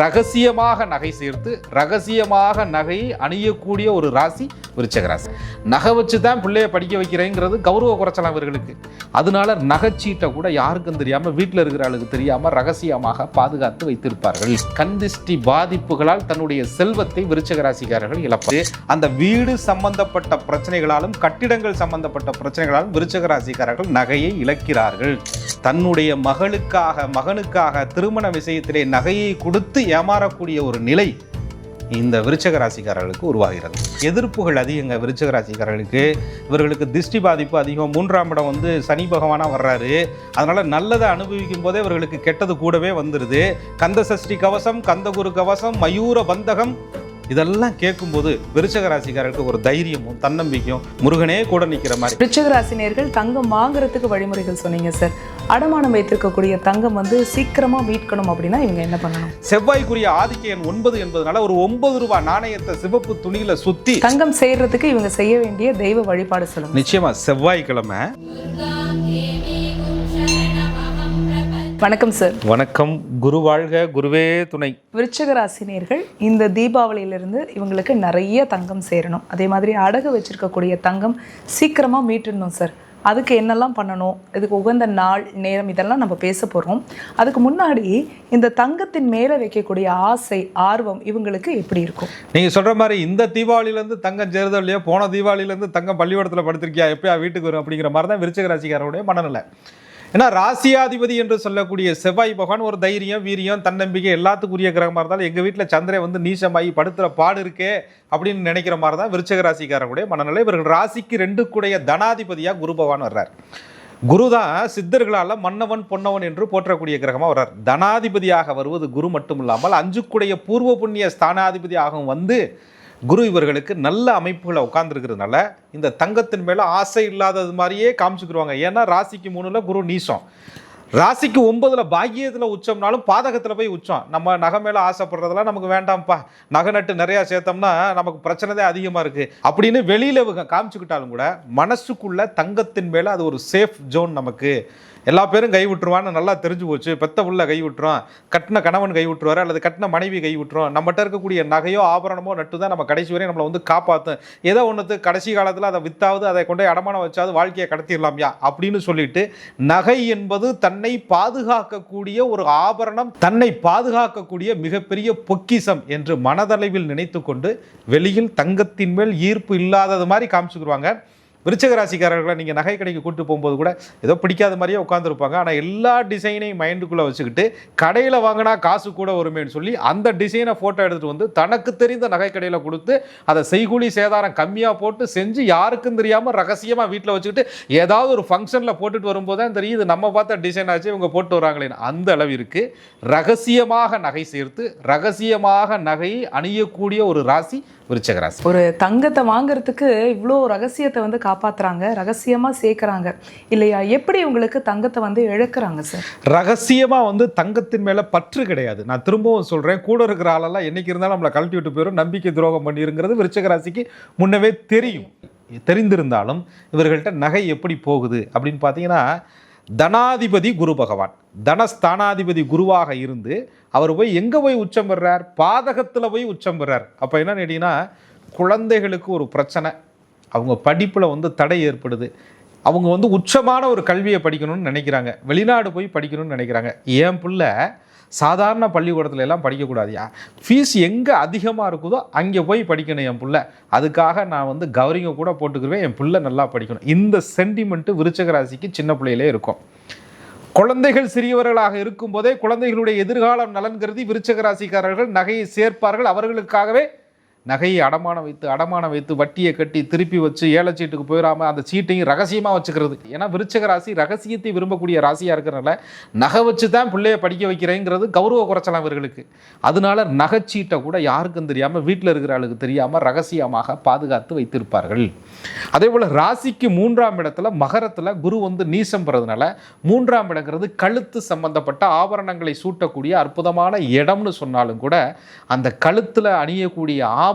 ரகசியமாக நகை சேர்த்து ரகசியமாக நகையை அணியக்கூடிய ஒரு ராசி விருச்சக ராசி. நகை வச்சு தான் பிள்ளைய படிக்க வைக்கிறேங்கிறது கௌரவ குறைச்சலாம் இவர்களுக்கு அதனால நகைச்சீட்டை கூட யாருக்கும் தெரியாமல் வீட்டில் இருக்கிற ஆளுக்கு தெரியாமல் ரகசியமாக பாதுகாத்து வைத்திருப்பார்கள். கந்திஷ்டி பாதிப்புகளால் தன்னுடைய செல்வத்தை விருச்சக ராசிக்காரர்கள் இழப்பார். அந்த வீடு சம்பந்தப்பட்ட பிரச்சனைகளாலும் கட்டிடங்கள் சம்பந்தப்பட்ட பிரச்சனைகளாலும் விருச்சக ராசிக்காரர்கள் நகையை இழக்கிறார்கள். தன்னுடைய மகளுக்காக மகனுக்காக திருமண விஷயத்திலே நகையை கொடுத்து ஏமாறக்கூடிய ஒரு நிலை இந்த விருச்சக ராசிக்காரர்களுக்கு உருவாகிறது. எதிர்ப்புகள் அதிகங்க விருச்சக ராசிக்காரர்களுக்கு. இவர்களுக்கு திருஷ்டி பாதிப்பு அதிகம். மூன்றாம் இடம் வந்து சனி பகவானாக வர்றாரு. அதனால நல்லதை அனுபவிக்கும் போதே இவர்களுக்கு கெட்டது கூடவே வந்துடுது கந்த சஷ்டி கவசம் கந்தகுரு கவசம் மயூர பந்தகம் இதெல்லாம் கேட்கும்போது விருச்சக ராசிக்காரர்களுக்கு ஒரு தைரியமும் தன்னம்பிக்கையும் முருகனே கூட நிற்கிற மாதிரி. விருச்சிக ராசினியர்கள் தங்கம் வாங்குறதுக்கு வழிமுறைகள் சொன்னீங்க சார் அடமானம் வைத்திருக்கக்கூடிய தங்கம் வந்து சீக்கிரமா மீட்கணும் அப்படின்னா இவங்க என்ன பண்ணணும்? செவ்வாய்க்குரிய ஆதிக்க எண் ஒன்பது என்பதனால ஒரு ஒன்பது ரூபாய் நாணயத்தை சிவப்பு துணியில சுத்தி தங்கம் செய்யறதுக்கு இவங்க செய்ய வேண்டிய தெய்வ வழிபாடு சொல்லுங்க நிச்சயமா செவ்வாய்க்கிழமை வணக்கம் சார் வணக்கம். குரு வாழ்க குருவே துணை. விருச்சிக ராசினியர்கள் இந்த தீபாவளியிலிருந்து இவங்களுக்கு நிறைய தங்கம் சேரணும். அதே மாதிரி அடகு வச்சிருக்கக்கூடிய தங்கம் சீக்கிரமா மீட்டுடணும் சார் அதுக்கு என்னெல்லாம் பண்ணணும்? இதுக்கு உகந்த நாள் நேரம் இதெல்லாம் நம்ம பேச போகிறோம் அதுக்கு முன்னாடி இந்த தங்கத்தின் மேலே வைக்கக்கூடிய ஆசை ஆர்வம் இவங்களுக்கு எப்படி இருக்கும்? நீங்க சொல்ற மாதிரி இந்த தீபாவளியில இருந்து தங்கம் சேருதோ இல்லையோ போன தீபாவளியில இருந்து தங்கம் பள்ளிக்கூடத்துல படுத்திருக்கியா எப்பயா வீட்டுக்கு வரும் அப்படிங்கிற மாதிரி தான் விருச்சக ராசிக்காரருடைய மனநிலை. ஏன்னா ராசியாதிபதி என்று சொல்லக்கூடிய செவ்வாய் பகவான் ஒரு தைரியம் வீரியம் தன்னம்பிக்கை எல்லாத்துக்குரிய கிரகமாக இருந்தாலும் எங்கள் வீட்டில் சந்திரன் வந்து நீசமாகி படுத்துகிற பாடு இருக்கே அப்படின்னு நினைக்கிற மாதிரி தான் விருச்சக ராசிக்காரர்களுடைய மனநிலை. இவர்கள் ராசிக்கு ரெண்டு கூடைய தனாதிபதியாக குரு பகவான் வர்றார். குரு தான் சித்தர்களால் மன்னவன் பொன்னவன் என்று போற்றக்கூடிய கிரகமாக வர்றார். தனாதிபதியாக வருவது குரு மட்டும் இல்லாமல் அஞ்சுக்குடைய பூர்வ புண்ணிய ஸ்தானாதிபதியாகவும் வந்து குரு இவர்களுக்கு நல்ல அமைப்புகளை உட்கார்ந்துருக்கிறதுனால இந்த தங்கத்தின் மேலே ஆசை இல்லாதது மாதிரியே காமிச்சுக்கிடுவாங்க ஏன்னா ராசிக்கு மூணில் குரு நீசம். ராசிக்கு ஒன்பதுல பாக்கியத்தில் உச்சம்னாலும் பாதகத்தில் போய் உச்சம். நம்ம நகை மேலே ஆசைப்படுறதெல்லாம் நமக்கு வேண்டாம்ப்பா. நகை நட்டு நிறையா சேர்த்தோம்னா நமக்கு பிரச்சனை தான் அதிகமாக இருக்குது அப்படின்னு வெளியில் காமிச்சுக்கிட்டாலும் கூட மனசுக்குள்ள தங்கத்தின் மேலே அது ஒரு சேஃப் ஜோன் நமக்கு. எல்லா பேரும் கை விட்டுருவான்னு நல்லா தெரிஞ்சு போச்சு. பெத்த உள்ள கை விட்டுரும். கட்டின கணவன் கை விட்டுருவாரு. அல்லது கட்டின மனைவி கை விட்டுரும். நம்மகிட்ட இருக்கக்கூடிய நகையோ ஆபரணமோ நட்டு தான் நம்ம கடைசி வரையும் நம்மளை வந்து காப்பாற்றும் ஏதோ ஒன்றுத்து கடைசி காலத்தில் அதை வித்தாவது அதை கொண்டு அடமானம் வச்சாவது வாழ்க்கையை கடத்திடலாம்யா அப்படின்னு சொல்லிட்டு நகை என்பது தன்னை தன்னை பாதுகாக்கக்கூடிய ஒரு ஆபரணம் தன்னை பாதுகாக்கக்கூடிய மிகப்பெரிய பொக்கிஷம் என்று மனதளவில் நினைத்து கொண்டு வெளியில் தங்கத்தின் மேல் ஈர்ப்பு இல்லாதது மாதிரி காமிச்சுக்குருவாங்க. விருச்சக ராசிக்காரர்களை நீங்கள் நகை கடைக்கு கூப்பிட்டு போகும்போது கூட ஏதோ பிடிக்காத மாதிரியே உட்காந்துருப்பாங்க ஆனால் எல்லா டிசைனையும் மைண்டுக்குள்ளே வச்சுக்கிட்டு கடையில் வாங்கினா காசு கூட வருமேன்னு சொல்லி அந்த டிசைனை ஃபோட்டோ எடுத்துகிட்டு வந்து தனக்கு தெரிந்த நகை கடையில் கொடுத்து அதை செய்கூலி சேதாரம் கம்மியாக போட்டு செஞ்சு யாருக்கும் தெரியாமல் ரகசியமாக வீட்டில் வச்சுக்கிட்டு ஏதாவது ஒரு ஃபங்க்ஷனில் போட்டுட்டு வரும்போது தான் தெரியும் நம்ம பார்த்த டிசைன் ஆச்சு இவங்க போட்டு வராங்களேன்னு. அந்த அளவிற்கு ரகசியமாக நகை சேர்த்து ரகசியமாக நகையை அணியக்கூடிய ஒரு ராசி விருச்சக ராசி ஒரு தங்கத்தை வாங்குறதுக்கு இவ்வளோ ரகசியத்தை வந்து காப்பாத்துறாங்க ரகசியமா சேர்க்கறாங்க. இல்லையா? எப்படி உங்களுக்கு தங்கத்தை வந்து இழக்கிறாங்க சார் ரகசியமா வந்து தங்கத்தின் மேல பற்று கிடையாது. நான் திரும்பவும் சொல்றேன் கூட இருக்கிற ஆளெல்லாம் என்னைக்கு இருந்தாலும் நம்மளை கழட்டி விட்டு போயிடும் நம்பிக்கை துரோகம் பண்ணிருங்கிறது விருச்சக ராசிக்கு முன்னவே தெரியும். தெரிந்திருந்தாலும் இவர்கள்ட்ட நகை எப்படி போகுது அப்படின்னு பார்த்தீங்கன்னா தனாதிபதி குரு பகவான். தனஸ்தானாதிபதி குருவாக இருந்து அவர் போய் எங்கே போய் உச்சம் பெறார்? பாதகத்தில் போய் உச்சம் பெறார். அப்போ என்ன கேட்டிங்கன்னா குழந்தைகளுக்கு ஒரு பிரச்சனை. அவங்க படிப்பில் வந்து தடை ஏற்படுது. அவங்க வந்து உச்சமான ஒரு கல்வியை படிக்கணும்னு நினைக்கிறாங்க. வெளிநாடு போய் படிக்கணும்னு நினைக்கிறாங்க. என் பிள்ளை? சாதாரண பள்ளிக்கூடத்துல எல்லாம் படிக்கக்கூடாதியா? ஃபீஸ் எங்கே அதிகமாக இருக்குதோ அங்கே போய் படிக்கணும் என் பிள்ளை. அதுக்காக நான் வந்து கௌரிங்க கூட போட்டுக்கிருவேன். என் பிள்ளை நல்லா படிக்கணும். இந்த சென்டிமெண்ட்டு விருச்சக ராசிக்கு சின்ன பிள்ளையிலே இருக்கும். குழந்தைகள் சிறியவர்களாக இருக்கும்போதே குழந்தைகளுடைய எதிர்காலம் நலன் கருதி விருச்சக ராசிக்காரர்கள் நகையை சேர்ப்பார்கள். அவர்களுக்காகவே நகையை அடமானம் வைத்து அடமானம் வைத்து வட்டியை கட்டி திருப்பி வச்சு ஏலச்சீட்டுக்கு போயிடாம அந்த சீட்டையும் ரகசியமாக வச்சுக்கிறது. ஏன்னா விருச்சக ராசி ரகசியத்தை விரும்பக்கூடிய ராசியாக இருக்கிறனால நகை வச்சு தான் பிள்ளைய படிக்க வைக்கிறேங்கிறது கௌரவ குறைச்சலாம் இவர்களுக்கு. அதனால நகைச்சீட்டை கூட யாருக்கும் தெரியாமல் வீட்டில் இருக்கிற ஆளுக்கு தெரியாமல் ரகசியமாக பாதுகாத்து வைத்திருப்பார்கள். அதே போல் ராசிக்கு மூன்றாம் இடத்துல மகரத்தில் குரு வந்து நீசம் பெறதுனால மூன்றாம் இடங்கிறது கழுத்து சம்பந்தப்பட்ட ஆபரணங்களை சூட்டக்கூடிய அற்புதமான இடம்னு சொன்னாலும் கூட அந்த கழுத்தில் அணியக்கூடிய ஆபரணம்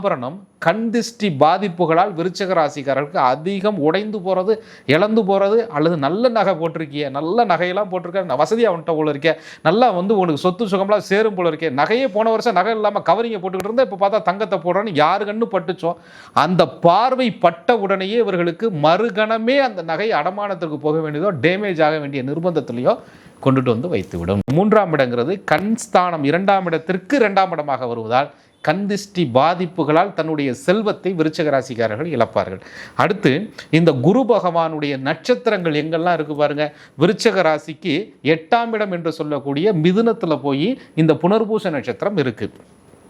கண் திஷ்டி பாதிப்புகளால் விருச்சக ராசிக்காரர்களுக்கு அதிகம் உடைந்து போகிறது இழந்து போகிறது அல்லது நல்ல நகை போட்டிருக்கிய நல்ல நகையெல்லாம் போட்டிருக்க வசதி அவன்கிட்ட போல இருக்கே நல்லா வந்து உனக்கு சொத்து சுகம்லாம் சேரும் போல இருக்கே நகையே போன வருஷம் நகை இல்லாமல் கவரிங்கை போட்டுக்கிட்டு இருந்தால் இப்போ பார்த்தா தங்கத்தை போடுறோன்னு யாரு கண்ணு பட்டுச்சோ அந்த பார்வை பட்ட உடனேயே இவர்களுக்கு மறுகணமே அந்த நகை அடமானத்திற்கு போக வேண்டியதோ டேமேஜ் ஆக வேண்டிய நிர்பந்தத்திலையோ கொண்டுட்டு வந்து வைத்துவிடும். மூன்றாம் இடங்கிறது கண் ஸ்தானம் இரண்டாம் இடத்திற்கு இரண்டாம் இடமாக வருவதால் கந்திஷ்டி பாதிப்புகளால் தன்னுடைய செல்வத்தை விருச்சக ராசிக்காரர்கள் இழப்பார்கள். அடுத்து இந்த குரு பகவானுடைய நட்சத்திரங்கள் எங்கெல்லாம் இருக்கு பாருங்க? விருச்சக ராசிக்கு எட்டாம் இடம் என்று சொல்லக்கூடிய மிதுனத்தில் போய் இந்த புனர்பூச நட்சத்திரம் இருக்குது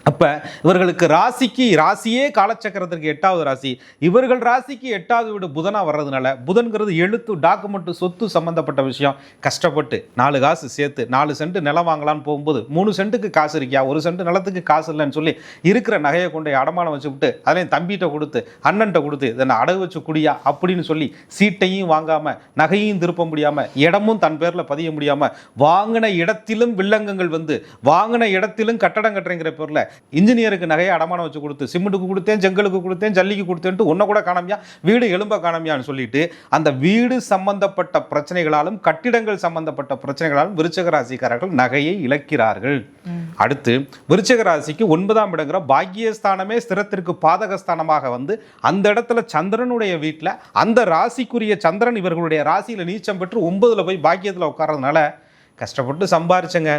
அப்போ இவர்களுக்கு ராசிக்கு ராசியே காலச்சக்கரத்திற்கு எட்டாவது ராசி. இவர்கள் ராசிக்கு எட்டாவது வீடு புதனா வர்றதுனால புதன்கிறது எழுத்து டாக்குமெண்ட் சொத்து சம்மந்தப்பட்ட விஷயம். கஷ்டப்பட்டு நாலு காசு சேர்த்து நாலு சென்ட் நிலம் வாங்கலாம்னு போகும்போது மூணு சென்ட்டுக்கு காசு இருக்கியா? ஒரு சென்ட் நிலத்துக்கு காசு இல்லைன்னு சொல்லி இருக்கிற நகையை கொண்டு அடமானம் வச்சு விட்டு அதையும் தம்பிகிட்ட கொடுத்து அண்ணன்ட்ட கொடுத்து இதை அடகு வச்சு குடியா? அப்படின்னு சொல்லி சீட்டையும் வாங்காமல் நகையும் திருப்ப முடியாமல் இடமும் தன் பேரில் பதிய முடியாமல் வாங்கின இடத்திலும் வில்லங்கங்கள் வந்து வாங்கின இடத்திலும் கட்டடம் கட்டுறங்கிற பேரில் இன்ஜினியருக்கு நகையை அடமானம் வச்சு கொடுத்து சிமெண்ட்டுக்கு கொடுத்தேன் செங்கலுக்கு கொடுத்தேன் ஜல்லிக்கு கொடுத்தேன்ட்டு ஒன்றை கூட காணாமியா வீடு எலும்ப காணாமியான்னு சொல்லிட்டு அந்த வீடு சம்பந்தப்பட்ட பிரச்சனைகளாலும் கட்டிடங்கள் சம்பந்தப்பட்ட பிரச்சனைகளாலும் விருச்சக ராசிக்காரர்கள் நகையை இழக்கிறார்கள். அடுத்து விருச்சக ராசிக்கு ஒன்பதாம் இடங்கிற பாக்கியஸ்தானமே ஸ்திரத்திற்கு பாதகஸ்தானமாக வந்து அந்த இடத்துல சந்திரனுடைய வீட்டில் அந்த ராசிக்குரிய சந்திரன் இவர்களுடைய ராசியில் நீச்சம் பெற்று ஒன்பதுல போய் பாக்கியத்தில் உட்கார்றதுனால கஷ்டப்பட்டு சம்பாரிச்சங்க.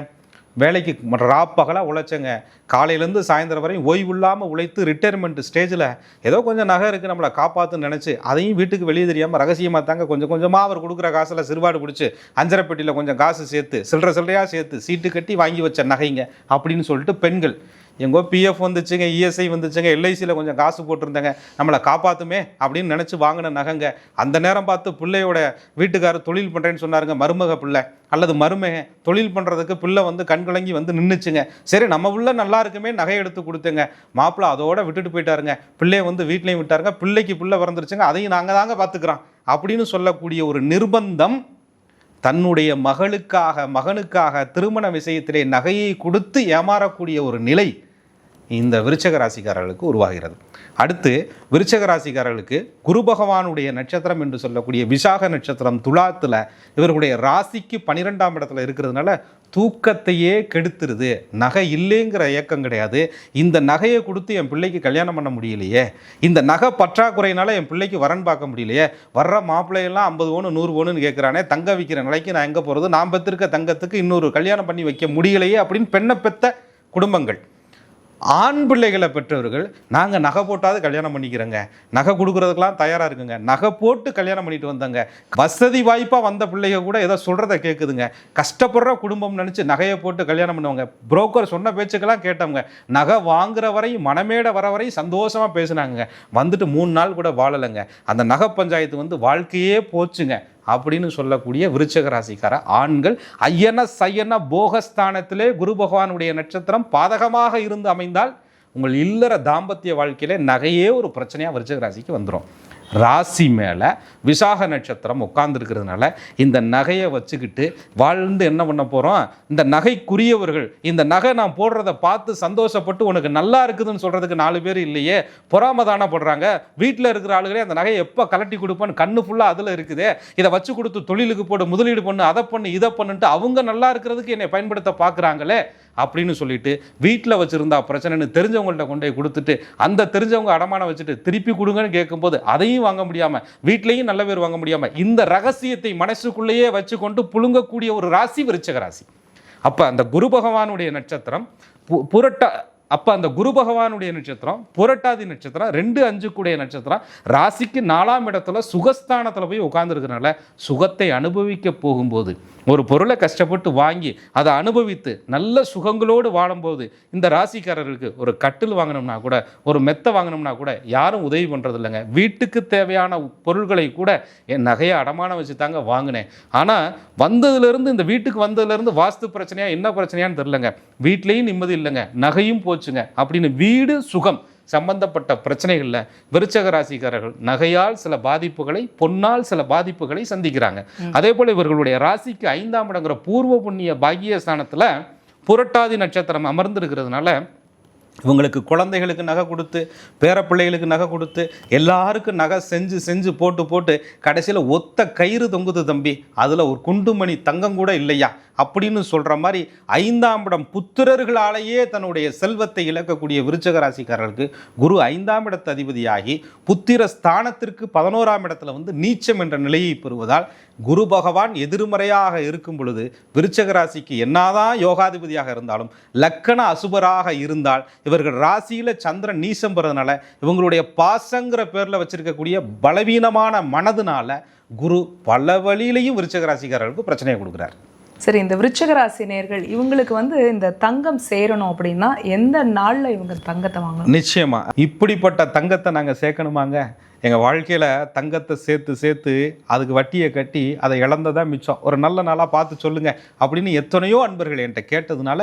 வேலைக்கு ராப்பகலாக உழைச்சங்க. காலையிலேருந்து சாயந்தரம் வரையும் ஓய்வு இல்லாமல் உழைத்து ரிட்டையர்மெண்ட் ஸ்டேஜில் ஏதோ கொஞ்சம் நகை இருக்குது நம்மளை காப்பாற்றுன்னு நினச்சி அதையும் வீட்டுக்கு வெளியே தெரியாமல் ரகசியமாக தாங்க கொஞ்சம் கொஞ்சமாக அவர் கொடுக்குற காசில் சிறுபாடு பிடிச்சி அஞ்சரை பெட்டியில் கொஞ்சம் காசு சேர்த்து சில்லற சில்லறையாக சேர்த்து சீட்டு கட்டி வாங்கி வச்ச நகைங்க அப்படின்னு சொல்லிட்டு பெண்கள். எங்கோ பிஎஃப் வந்துச்சுங்க இஎஸ்ஐ வந்துச்சுங்க எல்ஐசியில் கொஞ்சம் காசு போட்டிருந்தேங்க. நம்மளை காப்பாற்றுமே அப்படின்னு நினச்சி வாங்கின நகைங்க. அந்த நேரம் பார்த்து பிள்ளையோட வீட்டுக்காரர் தொழில் பண்ணுறேன்னு சொன்னாருங்க மருமக பிள்ளை. அல்லது மருமக தொழில் பண்ணுறதுக்கு பிள்ளை வந்து கண்கலங்கி வந்து நின்றுச்சுங்க சரி நம்ம உள்ள நல்லா இருக்குமே நகை எடுத்து கொடுத்தேங்க. மாப்பிள்ளை அதோட விட்டுட்டு போயிட்டாருங்க. பிள்ளைய வந்து வீட்லேயும் விட்டாருங்க. பிள்ளைக்கு பிள்ளை பிறந்துருச்சுங்க. அதையும் நாங்கள் தாங்க பார்த்துக்குறோம். அப்படின்னு சொல்லக்கூடிய ஒரு நிர்பந்தம் தன்னுடைய மகளுக்காக மகனுக்காக திருமண விஷயத்திலே நகையை கொடுத்து ஏமாறக்கூடிய ஒரு நிலை இந்த விருச்சக ராசிக்காரர்களுக்கு உருவாகிறது. அடுத்து விருச்சக ராசிக்காரர்களுக்கு குரு பகவானுடைய நட்சத்திரம் என்று சொல்லக்கூடிய விசாக நட்சத்திரம் துலாத்தில் இவர்களுடைய ராசிக்கு பன்னிரெண்டாம் இடத்துல இருக்கிறதுனால தூக்கத்தையே கெடுத்துருது. நகை இல்லைங்கிற ஏக்கம் கிடையாது. இந்த நகையை கொடுத்து என் பிள்ளைக்கு கல்யாணம் பண்ண முடியலையே. இந்த நகை பற்றாக்குறையினால என் பிள்ளைக்கு வரன் பார்க்க முடியலையே. வர்ற மாப்பிள்ளையெல்லாம் ஐம்பது ஓனு நூறு பவுனுன்னு கேட்குறானே தங்க விற்கிற நிலைக்கு நான் எங்கே போகிறது நாம் பெற்றிருக்க தங்கத்துக்கு இன்னொரு கல்யாணம் பண்ணி வைக்க முடியலையே அப்படின்னு பெண்ணை பெத்த குடும்பங்கள். ஆண் பிள்ளைகளை பெற்றவர்கள் நாங்கள் நகை போட்டாவது கல்யாணம் பண்ணிக்கிறோங்க. நகை கொடுக்குறதுக்கெல்லாம் தயாராக இருக்குங்க. நகை போட்டு கல்யாணம் பண்ணிட்டு வந்தோங்க. வசதி வாய்ப்பாக வந்த பிள்ளைங்க கூட ஏதோ சொல்கிறத கேட்குதுங்க கஷ்டப்படுற குடும்பம் நினச்சி நகையை போட்டு கல்யாணம் பண்ணுவாங்க. புரோக்கர் சொன்ன பேச்சுக்கெல்லாம் கேட்டவங்க நகை வாங்குற வரையும் மனமேட வர வரையும் சந்தோஷமாக பேசுனாங்க வந்துட்டு மூணு நாள் கூட வாழலைங்க. அந்த நகை பஞ்சாயத்து வந்து வாழ்க்கையே போச்சுங்க. அப்படின்னு சொல்லக்கூடிய விருச்சக ராசிக்கார ஆண்கள் ஐயன சையன போகஸ்தானத்திலே குரு பகவானுடைய நட்சத்திரம் பாதகமாக இருந்து அமைந்தால் உங்கள் இல்லற தாம்பத்திய வாழ்க்கையிலே நகையே ஒரு பிரச்சனையாக விருச்சக ராசிக்கு வந்துடும் ராசி மேலே விசாக நட்சத்திரம் உட்கார்ந்துருக்கிறதுனால இந்த நகையை வச்சுக்கிட்டு வாழ்ந்து என்ன பண்ண போகிறோம் இந்த நகைக்குரியவர்கள் இந்த நகை நான் போடுறத பார்த்து சந்தோஷப்பட்டு உனக்கு நல்லா இருக்குதுன்னு சொல்கிறதுக்கு நாலு பேர் இல்லையே பொறாமதான போடுறாங்க வீட்டில் இருக்கிற ஆளுகளே அந்த நகையை எப்போ கலட்டி கொடுப்பேன்னு கண்ணு ஃபுல்லாக அதில் இருக்குதே. இதை வச்சு கொடுத்து தொழிலுக்கு போடு முதலீடு பண்ணு அதை பண்ணு இதை பண்ணுன்ட்டு அவங்க நல்லா இருக்கிறதுக்கு என்னை பயன்படுத்த பார்க்குறாங்களே? அப்படின்னு சொல்லிட்டு வீட்டில் வச்சுருந்தா பிரச்சனைன்னு தெரிஞ்சவங்கள்ட்ட கொண்டு போய் கொடுத்துட்டு அந்த தெரிஞ்சவங்க அடமானம் வச்சுட்டு திருப்பி கொடுங்கன்னு கேட்கும்போது அதையும் வாங்க முடியாமல் வீட்லேயும் நல்ல பேர் வாங்க முடியாமல் இந்த ரகசியத்தை மனசுக்குள்ளேயே வச்சுக்கொண்டு புழுங்கக்கூடிய ஒரு ராசி விருச்சக ராசி. அப்போ அந்த குரு பகவானுடைய நட்சத்திரம் பு- அப்போ அந்த குரு பகவானுடைய நட்சத்திரம் புரட்டாதி நட்சத்திரம் ரெண்டு அஞ்சு கூடிய நட்சத்திரம் ராசிக்கு நாலாம் இடத்துல சுகஸ்தானத்தில் போய் உட்காந்துருக்கிறனால சுகத்தை அனுபவிக்க போகும்போது ஒரு பொருளை கஷ்டப்பட்டு வாங்கி அதை அனுபவித்து நல்ல சுகங்களோடு வாழும்போது இந்த ராசிக்காரருக்கு ஒரு கட்டில் வாங்கினோம்னா கூட ஒரு மெத்தை வாங்கினோம்னா கூட யாரும் உதவி பண்ணுறதில்லைங்க வீட்டுக்கு தேவையான பொருள்களை கூட என் நகையை அடமானம் வச்சு தாங்க வாங்கினேன். ஆனால் வந்ததுலேருந்து இந்த வீட்டுக்கு வந்ததுலேருந்து வாஸ்து பிரச்சனையாக என்ன பிரச்சனையான்னு தெரிலங்க வீட்லேயும் நிம்மதி இல்லைங்க. நகையும் போச்சு. போச்சுங்க அப்படின்னு வீடு சுகம் சம்பந்தப்பட்ட பிரச்சனைகளில் விருச்சக ராசிக்காரர்கள் நகையால் சில பாதிப்புகளை பொன்னால் சில பாதிப்புகளை சந்திக்கிறாங்க. அதே போல் இவர்களுடைய ராசிக்கு ஐந்தாம் இடங்கிற பூர்வ புண்ணிய பாக்கிய ஸ்தானத்தில் புரட்டாதி நட்சத்திரம் அமர்ந்திருக்கிறதுனால இவங்களுக்கு குழந்தைகளுக்கு நகை கொடுத்து பேரப்பிள்ளைகளுக்கு நகை கொடுத்து எல்லாருக்கும் நகை செஞ்சு செஞ்சு போட்டு போட்டு கடைசியில் ஒத்த கயிறு தொங்குது தம்பி. அதில் ஒரு குண்டுமணி தங்கம் கூட இல்லையா? அப்படின்னு சொல்கிற மாதிரி ஐந்தாம் இடம் புத்திரர்களாலேயே தன்னுடைய செல்வத்தை இழக்கக்கூடிய விருச்சக ராசிக்காரர்களுக்கு குரு ஐந்தாம் இடத்து அதிபதியாகி புத்திர ஸ்தானத்திற்கு பதினோராம் இடத்துல வந்து நீச்சம் என்ற நிலையை பெறுவதால் குரு பகவான் எதிர்மறையாக இருக்கும் பொழுது விருச்சக ராசிக்கு என்னதான் யோகாதிபதியாக இருந்தாலும் லக்கண அசுபராக இருந்தால் இவர்கள் ராசியில சந்திரன் நீசம் பெறதுனால இவங்களுடைய பாசங்கிற பேர்ல வச்சிருக்கக்கூடிய பலவீனமான மனதுனால குரு பல வழியிலையும் விருச்சக ராசிக்காரர்களுக்கு பிரச்சனையை கொடுக்குறார். சரி இந்த விருச்சிக ராசி நேயர்கள் இவங்களுக்கு வந்து இந்த தங்கம் சேரணும் அப்படின்னா எந்த நாள்ல இவங்க தங்கத்தை வாங்கணும்? நிச்சயமா. இப்படிப்பட்ட தங்கத்தை நாங்க சேர்க்கணுமாங்க? எங்கள் வாழ்க்கையில் தங்கத்தை சேர்த்து சேர்த்து அதுக்கு வட்டியை கட்டி அதை இழந்ததா மிச்சம். ஒரு நல்ல நாளாக பார்த்து சொல்லுங்கள் அப்படின்னு எத்தனையோ அன்பர்கள் என்கிட்ட கேட்டதுனால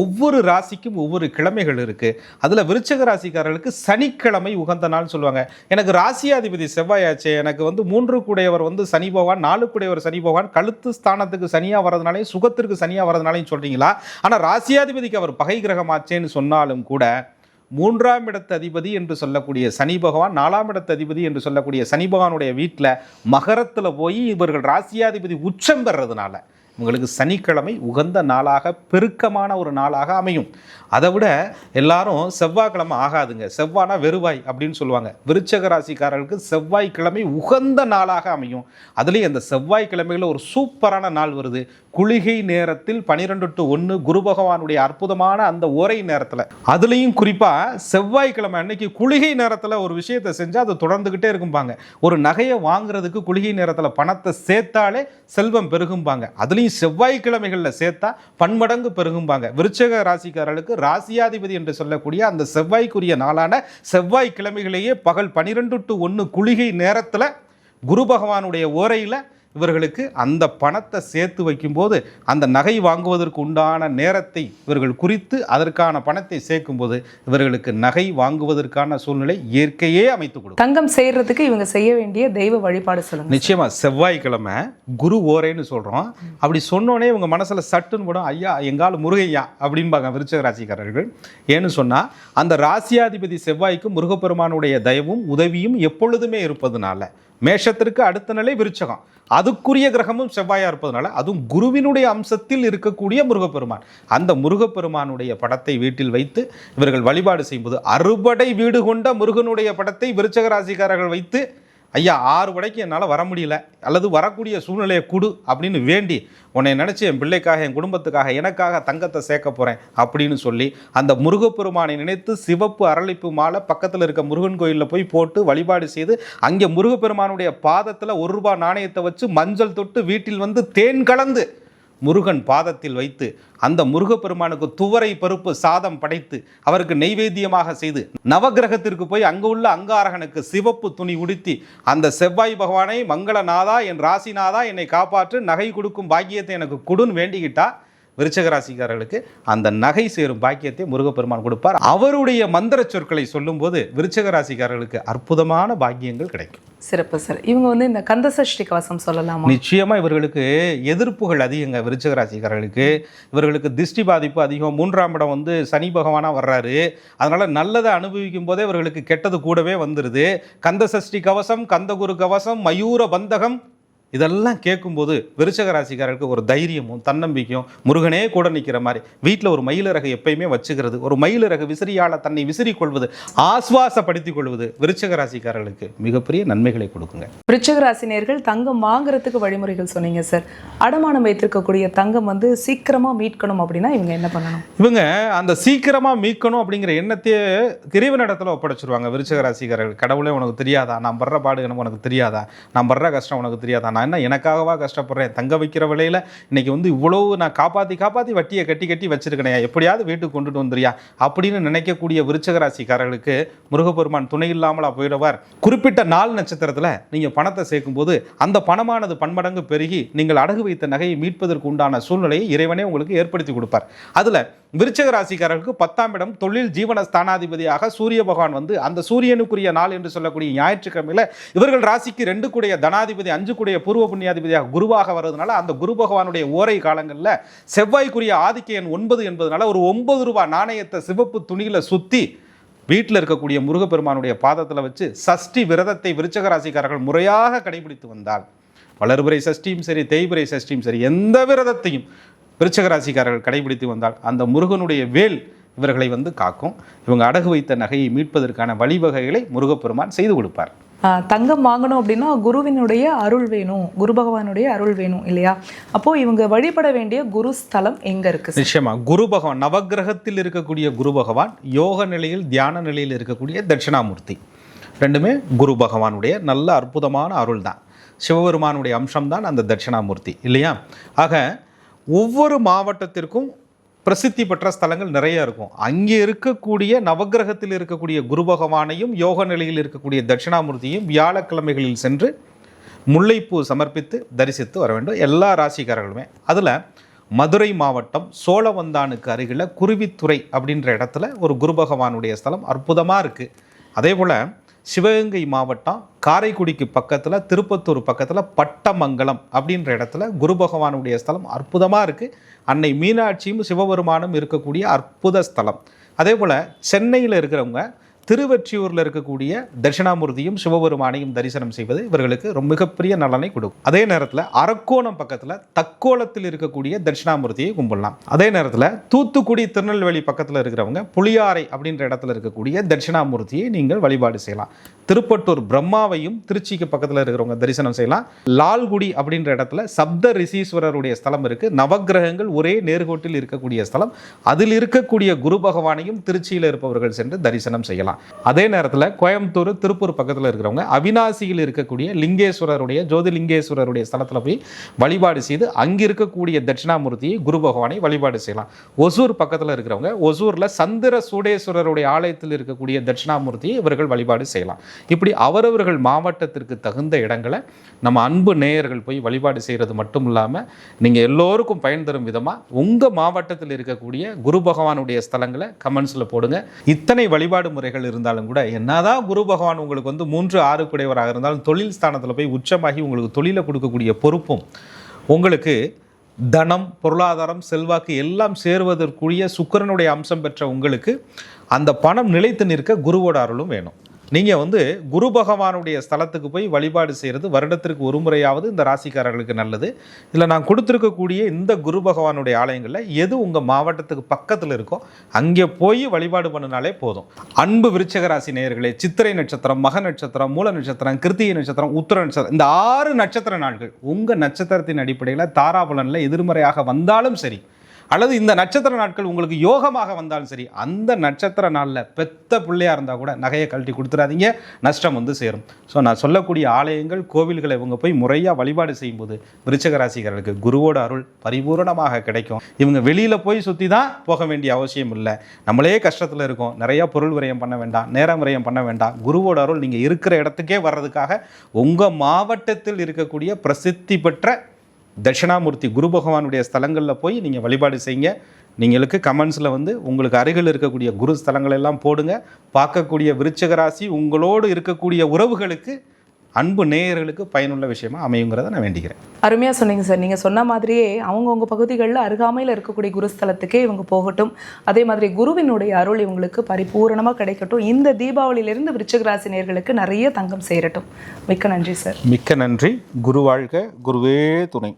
ஒவ்வொரு ராசிக்கும் ஒவ்வொரு கிழமைகள் இருக்குது அதில் விருச்சக ராசிக்காரர்களுக்கு சனிக்கிழமை உகந்த நாள் சொல்லுவாங்க. எனக்கு ராசியாதிபதி செவ்வாயாச்சே எனக்கு வந்து மூன்று கூடையவர் வந்து சனி பகவான் நாலு கூடையவர் சனி பகவான் கழுத்து ஸ்தானத்துக்கு சனியாக வரதுனாலையும் சுகத்திற்கு சனியாக வரதுனாலையும் சொல்கிறீங்களா ஆனால் ராசியாதிபதிக்கு அவர் பகை கிரகமாச்சேன்னு சொன்னாலும் கூட மூன்றாம் இடத்து அதிபதி என்று சொல்லக்கூடிய சனி பகவான் நாலாம் இடத்து அதிபதி என்று சொல்லக்கூடிய சனி பகவானுடைய வீட்டில் மகரத்தில் போய் இவர்கள் ராசியாதிபதி உச்சம் பெறதுனால உங்களுக்கு சனிக்கிழமை உகந்த நாளாக பெருக்கமான ஒரு நாளாக அமையும். அதை விட எல்லாரும் செவ்வாய்க்கிழமை ஆகாதுங்க. செவ்வானா வெறுவாய் அப்படின்னு சொல்லுவாங்க. விருச்சக ராசிக்காரர்களுக்கு செவ்வாய்க்கிழமை உகந்த நாளாக அமையும். அதுலேயும் அந்த செவ்வாய்க்கிழமையில் ஒரு சூப்பரான நாள் வருது. குளிகை நேரத்தில் பனிரெண்டு டு ஒன்று குரு பகவானுடைய அற்புதமான அந்த ஓரை நேரத்தில். அதுலேயும் குறிப்பாக செவ்வாய்க்கிழமை அன்னைக்கு குளிகை நேரத்தில் ஒரு விஷயத்தை செஞ்சால் அது தொடர்ந்துக்கிட்டே இருக்கும்பாங்க. ஒரு நகையை வாங்குறதுக்கு குளிகை நேரத்தில் பணத்தை சேர்த்தாலே செல்வம் பெருகும்பாங்க. அதுலேயும் செவ்வாய்க்கிழமைகளில் சேர்த்தா பன்மடங்கு பெருகும்பாங்க. விருச்சக ராசிக்காரர்களுக்கு ராசியாதிபதி என்று சொல்லக்கூடிய அந்த செவ்வாய்க்குரிய நாளான செவ்வாய்க்கிழமைகளையே பகல் பனிரெண்டு டு ஒன்று குளிகை நேரத்தில் குரு பகவானுடைய ஓரையில் இவர்களுக்கு அந்த பணத்தை சேர்த்து வைக்கும்போது அந்த நகை வாங்குவதற்கு உண்டான நேரத்தை இவர்கள் குறித்து அதற்கான பணத்தை சேர்க்கும்போது இவர்களுக்கு நகை வாங்குவதற்கான சூழ்நிலை இயற்கையே அமைத்து கொடுக்கும். தங்கம் செய்யறதுக்கு இவங்க செய்ய வேண்டிய தெய்வ வழிபாடு சொல்லுங்க நிச்சயமா செவ்வாய்க்கிழமை குரு ஓரேன்னு சொல்றோம். அப்படி சொன்னோடனே இவங்க மனசுல சட்டுன்னு கூட ஐயா எங்கால முருகையா? அப்படிம்பாங்க விருச்சக ராசிக்காரர்கள் ஏன்னு சொன்னா அந்த ராசியாதிபதி செவ்வாய்க்கு முருகப்பெருமானுடைய தயவும் உதவியும் எப்பொழுதுமே இருப்பதுனால மேஷத்திற்கு அடுத்த நிலை விருச்சகம். அதுக்குரிய கிரகமும் செவ்வாயாக இருப்பதனால அதுவும் குருவினுடைய அம்சத்தில் இருக்கக்கூடிய முருகப்பெருமான். அந்த முருகப்பெருமானுடைய படத்தை வீட்டில் வைத்து இவர்கள் வழிபாடு செய்யும்போது அறுபடை வீடு கொண்ட முருகனுடைய படத்தை விருச்சக ராசிக்காரர்கள் வைத்து ஐயா ஆறு வடைக்கு என்னால் வர முடியல. அல்லது வரக்கூடிய சூழ்நிலையை கொடு அப்படின்னு வேண்டி உன்னை நினச்சி என் பிள்ளைக்காக என் குடும்பத்துக்காக எனக்காக தங்கத்தை சேர்க்க போகிறேன் அப்படின்னு சொல்லி அந்த முருகப்பெருமானை நினைத்து சிவப்பு அரளிப்பு மாலை பக்கத்தில் இருக்க முருகன் கோயிலில் போய் போட்டு வழிபாடு செய்து அங்கே முருகப்பெருமானுடைய பாதத்தில் ஒரு ரூபா நாணயத்தை வச்சு மஞ்சள் தொட்டு வீட்டில் வந்து தேன் கலந்து முருகன் பாதத்தில் வைத்து அந்த முருகப்பெருமானுக்கு துவரை பருப்பு சாதம் படைத்து அவருக்கு நெய்வேத்தியமாக செய்து நவக்கிரகத்திற்கு போய் அங்கு உள்ள அங்காரகனுக்கு சிவப்பு துணி உடுத்தி அந்த செவ்வாய் பகவானை மங்களநாதா என் ராசிநாதா என்னை காப்பாற்று நகை கொடுக்கும் பாக்கியத்தை எனக்கு கொடுன்னு வேண்டிக்கிட்டா விருச்சக ராசிக்காரர்களுக்கு அந்த நகை சேரும் பாக்கியத்தை முருகப்பெருமான் கொடுப்பார். அவருடைய மந்திர சொற்களை சொல்லும்போது விருச்சக ராசிக்காரர்களுக்கு அற்புதமான பாக்கியங்கள் கிடைக்கும். சிறப்பு சார் இவங்க வந்து இந்த கந்தசஷ்டி கவசம் சொல்லலாமா? நிச்சயமா இவர்களுக்கு எதிர்ப்புகள் அதிகங்க விருச்சிக ராசிக்காரர்களுக்கு. இவர்களுக்கு திருஷ்டி பாதிப்பு அதிகம். மூன்றாம் இடம் வந்து சனி பகவானா வர்றாரு. அதனால நல்லதை அனுபவிக்கும் போதே இவர்களுக்கு கெட்டது கூடவே வந்துடுது கந்த சஷ்டி கவசம் கந்தகுரு கவசம் மயூர பந்தகம் இதெல்லாம் கேட்கும்போது விருச்சக ராசிக்காரர்களுக்கு ஒரு தைரியமும் தன்னம்பிக்கையும் முருகனே கூட நிற்கிற மாதிரி. வீட்டில் ஒரு மயிலிறகு எப்பயுமே வச்சுக்கிறது. ஒரு மயிலிறகு விசிறியால் தன்னை விசிறிக் கொள்வது ஆஸ்வாசப்படுத்திக் கொள்வது விருச்சக ராசிக்காரர்களுக்கு மிகப்பெரிய நன்மைகளை கொடுக்குங்க. விருச்சிக ராசினியர்கள் தங்கம் வாங்குறதுக்கு வழிமுறைகள் சொன்னீங்க சார் அடமானம் வைத்திருக்கக்கூடிய தங்கம் வந்து சீக்கிரமா மீட்கணும் அப்படின்னா இவங்க என்ன பண்ணணும்? இவங்க அந்த சீக்கிரமாக மீட்கணும் அப்படிங்கிற எண்ணத்தையே இறைவனிடத்தில் ஒப்படைச்சிருவாங்க. விருச்சக ராசிக்காரர்கள் கடவுளே உனக்கு தெரியாதா? நான் படுற பாடு எனக்கு உனக்கு தெரியாதா? நான் படுற கஷ்டம் உனக்கு தெரியாதா? நான் என்ன எனக்காகவா கஷ்டப்படுறேன். தங்க வைக்கிற விலையில் இன்றைக்கி வந்து இவ்வளவு நான் காப்பாற்றி காப்பாற்றி வட்டியை கட்டி கட்டி வச்சிருக்கேனே எப்படியாவது வீட்டுக்கு கொண்டுட்டு வந்துறியா? அப்படின்னு நினைக்கக்கூடிய விருச்சகராசிக்காரர்களுக்கு முருகப்பெருமான் துணை இல்லாமலா போயிடுவார். குறிப்பிட்ட நாள் நட்சத்திரத்தில் நீங்கள் பணத்தை சேர்க்கும்போது அந்த பணமானது பன்மடங்கு பெருகி நீங்கள் அடகு வைத்த நகையை மீட்பதற்கு உண்டான சூழ்நிலையை இறைவனே உங்களுக்கு ஏற்படுத்தி கொடுப்பார். அதில் விருச்சக ராசிக்காரர்களுக்கு பத்தாம் இடம் தொழில் ஜீவன ஸ்தானாதிபதியாக சூரிய பகவான் வந்து அந்த சூரியனுக்குரிய நாள் என்று சொல்லக்கூடிய ஞாயிற்றுக்கிழமையில் இவர்கள் ராசிக்கு ரெண்டு கூடிய தனாதிபதி அஞ்சு கூடிய பூர்வ புண்ணியாதிபதியாக குருவாக வர்றதுனால அந்த குரு பகவானுடைய ஓரை காலங்களில் செவ்வாய்க்குரிய ஆதிக்க எண் ஒன்பது என்பதனால ஒரு ஒன்பது ரூபாய் நாணயத்தை சிவப்பு துணியில் சுற்றி வீட்டில் இருக்கக்கூடிய முருகப்பெருமானுடைய பாதத்தில் வச்சு சஷ்டி விரதத்தை விருச்சக ராசிக்காரர்கள் முறையாக கடைபிடித்து வந்தால் வளர்புரை சஷ்டியும் சரி தேய்புரை சஷ்டியும் சரி எந்த விரதத்தையும் விருச்சக ராசிக்காரர்கள் கடைபிடித்து வந்தால் அந்த முருகனுடைய வேல் இவர்களை வந்து காக்கும். இவங்க அடகு வைத்த நகையை மீட்பதற்கான வழிவகைகளை முருகப்பெருமான் செய்து கொடுப்பார். தங்கம் வாங்கணும் அப்படின்னா குருவினுடைய அருள் வேணும். குரு பகவானுடைய அருள் வேணும் இல்லையா? அப்போ இவங்க வழிபட வேண்டிய குரு ஸ்தலம் எங்க இருக்கு சார்? நிச்சயமா. குரு பகவான் நவக்கிரகத்தில் இருக்கக்கூடிய குரு பகவான் யோக நிலையில் தியான நிலையில் இருக்கக்கூடிய தட்சிணாமூர்த்தி. ரெண்டுமே குரு பகவானுடைய நல்ல அற்புதமான அருள் தான் சிவபெருமானுடைய அம்சம்தான் அந்த தட்சிணாமூர்த்தி இல்லையா? ஆக ஒவ்வொரு மாவட்டத்திற்கும் பிரசித்தி பெற்ற ஸ்தலங்கள் நிறைய இருக்கும். அங்கே இருக்கக்கூடிய நவக்கிரகத்தில் இருக்கக்கூடிய குரு பகவானையும் யோக நிலையில் இருக்கக்கூடிய தட்சிணாமூர்த்தியும் வியாழக்கிழமைகளில் சென்று முல்லைப்பூ சமர்ப்பித்து தரிசித்து வர வேண்டும். எல்லா ராசிக்காரர்களுமே. அதில் மதுரை மாவட்டம் சோழவந்தானுக்கு அருகில் குருவித்துறை அப்படின்ற இடத்துல ஒரு குரு பகவானுடைய ஸ்தலம் அற்புதமாக இருக்குது அதே போல் சிவகங்கை மாவட்டம் காரைக்குடிக்கு பக்கத்தில் திருப்பத்தூர் பக்கத்தில் பட்டமங்கலம் அப்படின்ற இடத்துல குரு பகவானுடைய ஸ்தலம் அற்புதமாக இருக்குது அன்னை மீனாட்சியும் சிவபெருமானும் இருக்கக்கூடிய அற்புத ஸ்தலம். அதே போல் சென்னையில் இருக்கிறவங்க திருவெற்றியூரில் இருக்கக்கூடிய தட்சிணாமூர்த்தியும் சிவபெருமானையும் தரிசனம் செய்வது இவர்களுக்கு ரொம்ப மிகப்பெரிய நலனை கொடுக்கும். அதே நேரத்தில் அரக்கோணம் பக்கத்தில் தக்கோலத்தில் இருக்கக்கூடிய தட்சிணாமூர்த்தியை கும்பிடலாம். அதே நேரத்தில் தூத்துக்குடி திருநெல்வேலி பக்கத்தில் இருக்கிறவங்க புளியாறை அப்படின்ற இடத்துல இருக்கக்கூடிய தட்சிணாமூர்த்தியை நீங்கள் வழிபாடு செய்யலாம். திருப்பட்டூர் பிரம்மாவையும் திருச்சிக்கு பக்கத்தில் இருக்கிறவங்க தரிசனம் செய்யலாம். லால்குடி அப்படின்ற இடத்துல சப்த ரிஷீஸ்வரருடைய ஸ்தலம் இருக்கு. நவக்கிரகங்கள் ஒரே நேர்கோட்டில் இருக்கக்கூடிய ஸ்தலம். அதில் இருக்கக்கூடிய குரு பகவானையும் திருச்சியில் இருப்பவர்கள் சென்று தரிசனம் செய்யலாம். அதே நேரத்தில் கோயம்புத்தூர் திருப்பூர் பக்கத்தில் இருக்கிறவங்க அவினாசியில் இருக்கக்கூடிய லிங்கேஸ்வரருடைய ஜோதிலிங்கேஸ்வரருடைய ஸ்தலத்தில் போய் வழிபாடு செய்து அங்கே இருக்கக்கூடிய தட்சிணாமூர்த்தியை குரு பகவானை வழிபாடு செய்யலாம். ஒசூர் பக்கத்தில் இருக்கிறவங்க ஒசூரில் சந்திர சூடேஸ்வரருடைய ஆலயத்தில் இருக்கக்கூடிய தட்சிணாமூர்த்தியை இவர்கள் வழிபாடு செய்யலாம். இப்படி அவரவர்கள் மாவட்டத்திற்கு தகுந்த இடங்களை நம்ம அன்பு நேயர்கள் போய் வழிபாடு செய்கிறது மட்டும் இல்லாமல் நீங்கள் எல்லோருக்கும் பயன் தரும் விதமாக உங்கள் மாவட்டத்தில் இருக்கக்கூடிய குரு பகவானுடைய ஸ்தலங்களை கமெண்ட்ஸில் போடுங்க. இத்தனை வழிபாடு முறைகள் இருந்தாலும் கூட என்னதான் குரு பகவான் உங்களுக்கு வந்து மூன்று ஆறு குடையவராக இருந்தாலும் தொழில் ஸ்தானத்தில் போய் உச்சமாகி உங்களுக்கு தொழிலை கொடுக்கக்கூடிய பொறுப்பும் உங்களுக்கு தனம் பொருளாதாரம் செல்வாக்கு எல்லாம் சேருவதற்குரிய சுக்கிரனுடைய அம்சம் பெற்ற உங்களுக்கு அந்த பணம் நிலைத்து நிற்க குருவோட அருளும் வேணும். நீங்கள் வந்து குரு பகவானுடைய ஸ்தலத்துக்கு போய் வழிபாடு செய்கிறது வருடத்திற்கு ஒரு முறையாவது இந்த ராசிக்காரர்களுக்கு நல்லது. இதில் நான் கொடுத்துருக்கக்கூடிய இந்த குரு பகவானுடைய ஆலயங்களில் எது உங்கள் மாவட்டத்துக்கு பக்கத்தில் இருக்கோ அங்கே போய் வழிபாடு பண்ணினாலே போதும். அன்பு விருச்சக ராசி நேயர்களே சித்திரை நட்சத்திரம் மக நட்சத்திரம் மூல நட்சத்திரம் கிருத்திகை நட்சத்திரம் உத்திர நட்சத்திரம் இந்த ஆறு நட்சத்திர நாட்கள் உங்கள் நட்சத்திரத்தின் அடிப்படையில் தாராபலனில் எதிர்மறையாக வந்தாலும் சரி அல்லது இந்த நட்சத்திர நாட்கள் உங்களுக்கு யோகமாக வந்தாலும் சரி அந்த நட்சத்திர நாளில் பெத்த பிள்ளையாக இருந்தால் கூட நகையை கழட்டி கொடுத்துறாதீங்க நஷ்டம் வந்து சேரும். ஸோ நான் சொல்லக்கூடிய ஆலயங்கள் கோவில்களை இவங்க போய் முறையாக வழிபாடு செய்யும்போது விருச்சக ராசிக்காரர்களுக்கு குருவோட அருள் பரிபூரணமாக கிடைக்கும். இவங்க வெளியில் போய் சுற்றி தான் போக வேண்டிய அவசியம் இல்லை. நம்மளே கஷ்டத்தில் இருக்கோம். நிறையா பொருள் விரயம் பண்ண வேண்டாம் நேரம் விரயம் பண்ண வேண்டாம். குருவோட அருள் நீங்கள் இருக்கிற இடத்துக்கே வர்றதுக்காக உங்கள் மாவட்டத்தில் இருக்கக்கூடிய பிரசித்தி பெற்ற தட்சிணாமூர்த்தி குரு பகவானுடைய ஸ்தலங்களில் போய் நீங்கள் வழிபாடு செய்யுங்க. நீங்களுக்கு கமெண்ட்ஸில் வந்து உங்களுக்கு அருகில் இருக்கக்கூடிய குரு ஸ்தலங்களெல்லாம் போடுங்க. பார்க்கக்கூடிய விருச்சக ராசி உங்களோடு இருக்கக்கூடிய உறவுகளுக்கு அன்பு நேயர்களுக்கு பயனுள்ள விஷயமா அமையுங்கிறத நான் வேண்டிக்கிறேன். அருமையாக சொன்னீங்க சார். நீங்கள் சொன்ன மாதிரியே அவங்கவுங்க பகுதிகளில் அருகாமையில் இருக்கக்கூடிய குருஸ்தலத்துக்கே இவங்க போகட்டும். அதே மாதிரி குருவினுடைய அருள் இவங்களுக்கு பரிபூரணமாக கிடைக்கட்டும். இந்த தீபாவளியிலிருந்து விருச்சிக ராசி நேயர்களுக்கு நிறைய தங்கம் சேரட்டும். மிக்க நன்றி சார். மிக்க நன்றி. குரு வாழ்க. குருவே துணை.